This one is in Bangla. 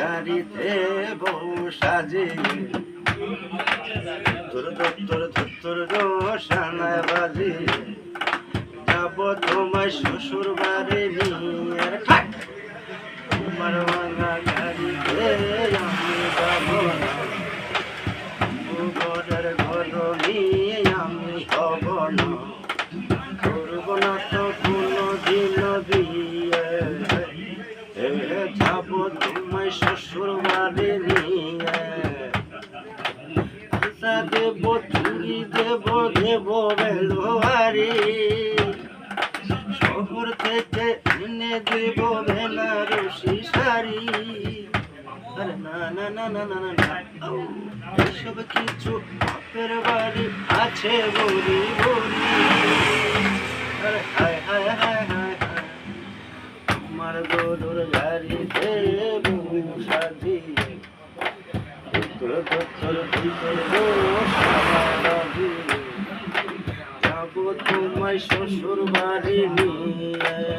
গাড়িতে বউ সাজে। তোর তোর তোর রোশানায় বাজে। যাব তোমার শ্বশুর বাড়ি নিয়ে। তোমার ভাঙা গাড়িতে আমি যাব ঘর নিয়ে আমি হব না। শ্বশুর বাড়ি নিয়ে। দেব চুরি দেব দেব বেলোয়ারি। শহর থেকে এনে দেব বেনারসি শাড়ি। না কিছু বাপের বাড়ি আছে বলি বলি। হায় হায় হায় হায় হায়। আমার গরুর গাড়িতে বহু সাজিয়ে তোর তোর ভিতর যাব তোমায় শ্বশুর বাড়ি নিয়ে।